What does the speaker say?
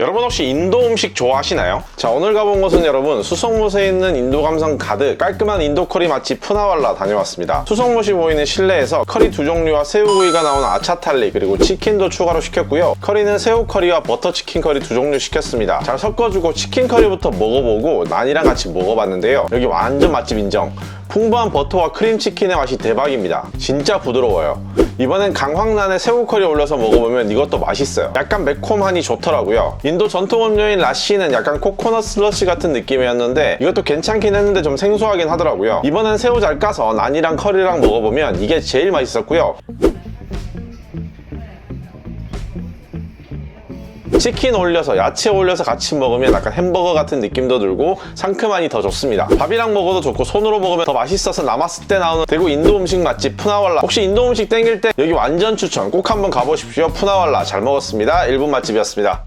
여러분 혹시 인도 음식 좋아하시나요? 자 오늘 가본 곳은 여러분 수성못에 있는 인도 감성 가득 깔끔한 인도 커리 맛집 푸나왈라 다녀왔습니다. 수성못이 보이는 실내에서 커리 두 종류와 새우구이가 나오는 아차탈리 그리고 치킨도 추가로 시켰고요. 커리는 새우 커리와 버터 치킨 커리 두 종류 시켰습니다. 잘 섞어주고 치킨 커리부터 먹어보고 난이랑 같이 먹어봤는데요. 여기 완전 맛집 인정. 풍부한 버터와 크림치킨의 맛이 대박입니다. 진짜 부드러워요. 이번엔 강황란에 새우커리 올려서 먹어보면 이것도 맛있어요. 약간 매콤하니 좋더라고요. 인도 전통 음료인 라시는 약간 코코넛 슬러시 같은 느낌이었는데 이것도 괜찮긴 했는데 좀 생소하긴 하더라고요. 이번엔 새우 잘 까서 난이랑 커리랑 먹어보면 이게 제일 맛있었고요. 치킨 올려서 야채 올려서 같이 먹으면 약간 햄버거 같은 느낌도 들고 상큼하니 더 좋습니다. 밥이랑 먹어도 좋고 손으로 먹으면 더 맛있어서 남았을 때 나오는 대구 인도 음식 맛집 푸나왈라. 혹시 인도 음식 땡길 때 여기 완전 추천 꼭 한번 가보십시오. 푸나왈라 잘 먹었습니다. 1분 맛집이었습니다.